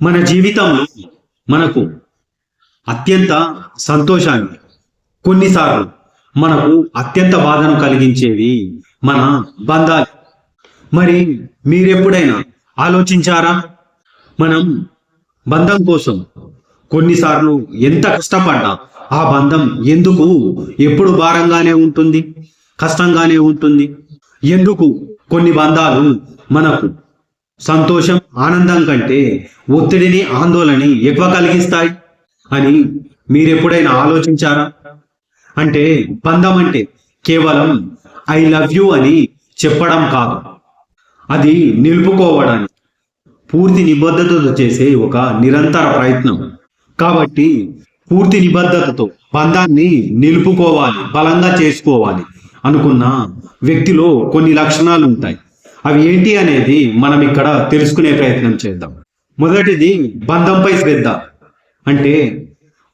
మన జీవితంలో మనకు అత్యంత సంతోషాన్ని కొన్నిసార్లు మనకు అత్యంత బాధను కలిగించేవి మన బంధాలు. మరి మీరెప్పుడైనా ఆలోచించారా? మనం బంధం కోసం కొన్నిసార్లు ఎంత కష్టపడ్డా ఆ బంధం ఎందుకు ఎప్పుడు భారంగానే ఉంటుంది కష్టంగానే ఉంటుంది? ఎందుకు కొన్ని బంధాలు మనకు సంతోషం ఆనందం కంటే ఒత్తిడిని ఆందోళనని ఎక్కువ కలిగిస్తాయి అని మీరెప్పుడైనా ఆలోచించారా? అంటే బంధం అంటే కేవలం ఐ లవ్ యూ అని చెప్పడం కాదు. అది నిలుపుకోవడానికి పూర్తి నిబద్ధతతో చేసే ఒక నిరంతర ప్రయత్నం. కాబట్టి పూర్తి నిబద్ధతతో బంధాన్ని నిలుపుకోవాలి బలంగా చేసుకోవాలి అనుకున్న వ్యక్తిలో కొన్ని లక్షణాలు ఉంటాయి అవి ఏంటి అనేది మనం ఇక్కడ తెలుసుకునే ప్రయత్నం చేద్దాం. మొదటిది బంధంపై శ్రద్ధ. అంటే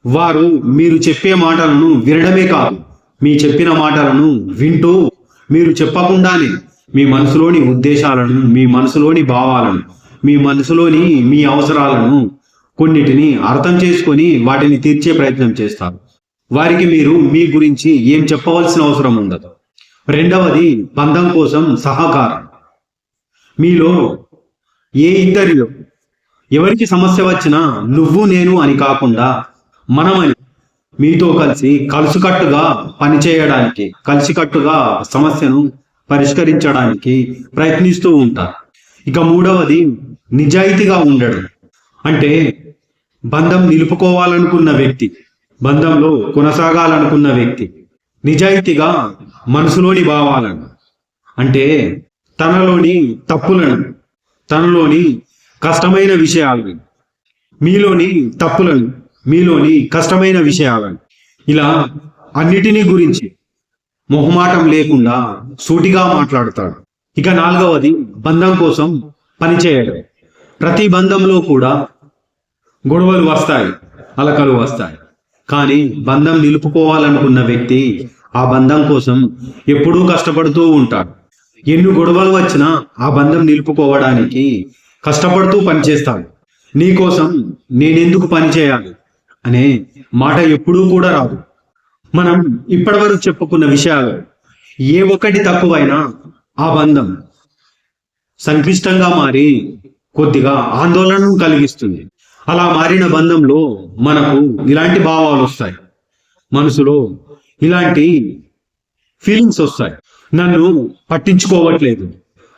వారు మీరు చెప్పే మాటలను వినడమే కాదు మీ చెప్పిన మాటలను వింటూ మీరు చెప్పకుండానే మీ మనసులోని ఉద్దేశాలను మీ మనసులోని భావాలను మీ మనసులోని మీ అవసరాలను కొన్నిటిని అర్థం చేసుకొని వాటిని తీర్చే ప్రయత్నం చేస్తారు. వారికి మీరు మీ గురించి ఏం చెప్పవలసిన అవసరం ఉండదు. రెండవది బంధం కోసం సహకారం. మీలో ఏ ఇద్దరిలో ఎవరికి సమస్య వచ్చినా నువ్వు నేను అని కాకుండా మనమని మీతో కలిసి కలుసుకట్టుగా పనిచేయడానికి కలిసికట్టుగా సమస్యను పరిష్కరించడానికి ప్రయత్నిస్తూ ఉంటారు ఇక మూడవది నిజాయితీగా ఉండడం. అంటే బంధం నిలుపుకోవాలనుకున్న వ్యక్తి బంధంలో కొనసాగాలనుకున్న వ్యక్తి నిజాయితీగా మనసులోని భావాలను అంటే తనలోని తప్పులను తనలోని కష్టమైన విషయాలను మీలోని తప్పులను మీలోని కష్టమైన విషయాలను ఇలా అన్నిటినీ గురించి మొహమాటం లేకుండా సూటిగా మాట్లాడతాడు. ఇక నాలుగవది బంధం కోసం పనిచేయడం. ప్రతి బంధంలో కూడా గొడవలు వస్తాయి అలకలు వస్తాయి. కానీ బంధం నిలుపుకోవాలనుకున్న వ్యక్తి ఆ బంధం కోసం ఎప్పుడూ కష్టపడుతూ ఉంటాడు. ఎన్ని గొడవలు వచ్చినా ఆ బంధం నిలుపుకోవడానికి కష్టపడుతూ పనిచేస్తాడు నీకోసం నేనెందుకు పని చేయాలి? అనే మాట ఎప్పుడూ కూడా రాదు. మనం ఇప్పటివరకు చెప్పుకున్న విషయాలు ఏ ఒక్కటి తక్కువైనా ఆ బంధం సంక్లిష్టంగా మారి కొద్దిగా ఆందోళనను కలిగిస్తుంది. అలా మారిన బంధంలో మనకు ఇలాంటి భావాలు వస్తాయి. మనసులో ఇలాంటి ఫీలింగ్స్ వస్తాయి. నన్ను పట్టించుకోవట్లేదు.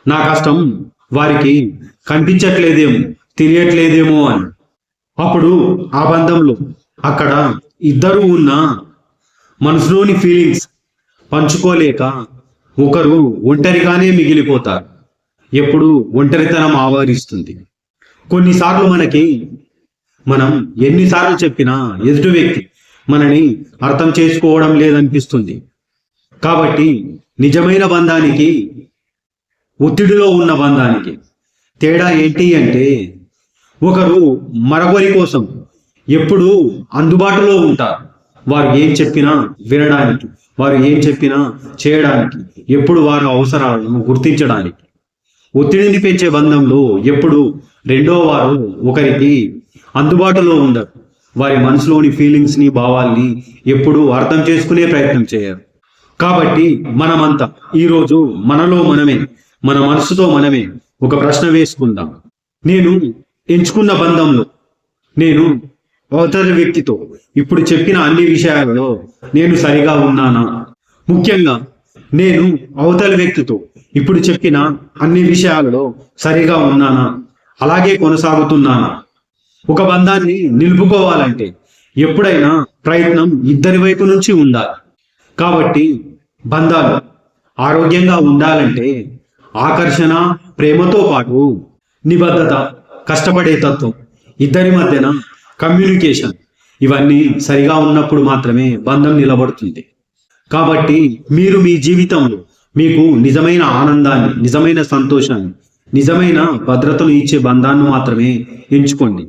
నా కష్టం వారికి కనిపించట్లేదేమో తెలియట్లేదేమో అని. అప్పుడు ఆ బంధంలో అక్కడ ఇద్దరు ఉన్న మనసులోని ఫీలింగ్స్ పంచుకోలేక ఒకరు ఒంటరిగానే మిగిలిపోతారు. ఎప్పుడు ఒంటరితనం ఆవరిస్తుంది. కొన్నిసార్లు మనకి మనం ఎన్నిసార్లు చెప్పినా ఎదుటి వ్యక్తి మనని అర్థం చేసుకోవడం లేదనిపిస్తుంది. కాబట్టి నిజమైన బంధానికి ఒత్తిడిలో ఉన్న బంధానికి తేడా ఏంటి అంటే ఒకరు మరొకరి కోసం ఎప్పుడు అందుబాటులో ఉంటారు. వారు ఏం చెప్పినా వినడానికి వారు ఏం చెప్పినా చేయడానికి ఎప్పుడు వారి అవసరాలను గుర్తించడానికి. ఒత్తిడిని పెంచే బంధంలో ఎప్పుడు రెండో వారు ఒకరికి అందుబాటులో ఉండరు. వారి మనసులోని ఫీలింగ్స్ని భావాల్ని ఎప్పుడు అర్థం చేసుకునే ప్రయత్నం చేయరు. కాబట్టి మనమంతా ఈరోజు మనలో మనమే మన మనసుతో మనమే ఒక ప్రశ్న వేసుకుందాం. నేను ఎంచుకున్న బంధంలో నేను అవతలి వ్యక్తితో ఇప్పుడు చెప్పిన అన్ని విషయాలలో నేను సరిగా ఉన్నానా? ముఖ్యంగా నేను అవతలి వ్యక్తితో ఇప్పుడు చెప్పిన అన్ని విషయాలలో సరిగా ఉన్నానా? అలాగే కొనసాగుతున్నానా? ఒక బంధాన్ని నిలుపుకోవాలంటే ఎప్పుడైనా ప్రయత్నం ఇద్దరి వైపు నుంచి ఉండాలి. కాబట్టి బంధాలు ఆరోగ్యంగా ఉండాలంటే ఆకర్షణ ప్రేమతో పాటు నిబద్ధత కష్టపడే తత్వం ఇద్దరి మధ్యన కమ్యూనికేషన్ ఇవన్నీ సరిగా ఉన్నప్పుడు మాత్రమే బంధం నిలబడుతుంది. కాబట్టి మీరు మీ జీవితంలో మీకు నిజమైన ఆనందాన్ని నిజమైన సంతోషాన్ని నిజమైన భద్రతను ఇచ్చే బంధాన్ని మాత్రమే ఎంచుకోండి.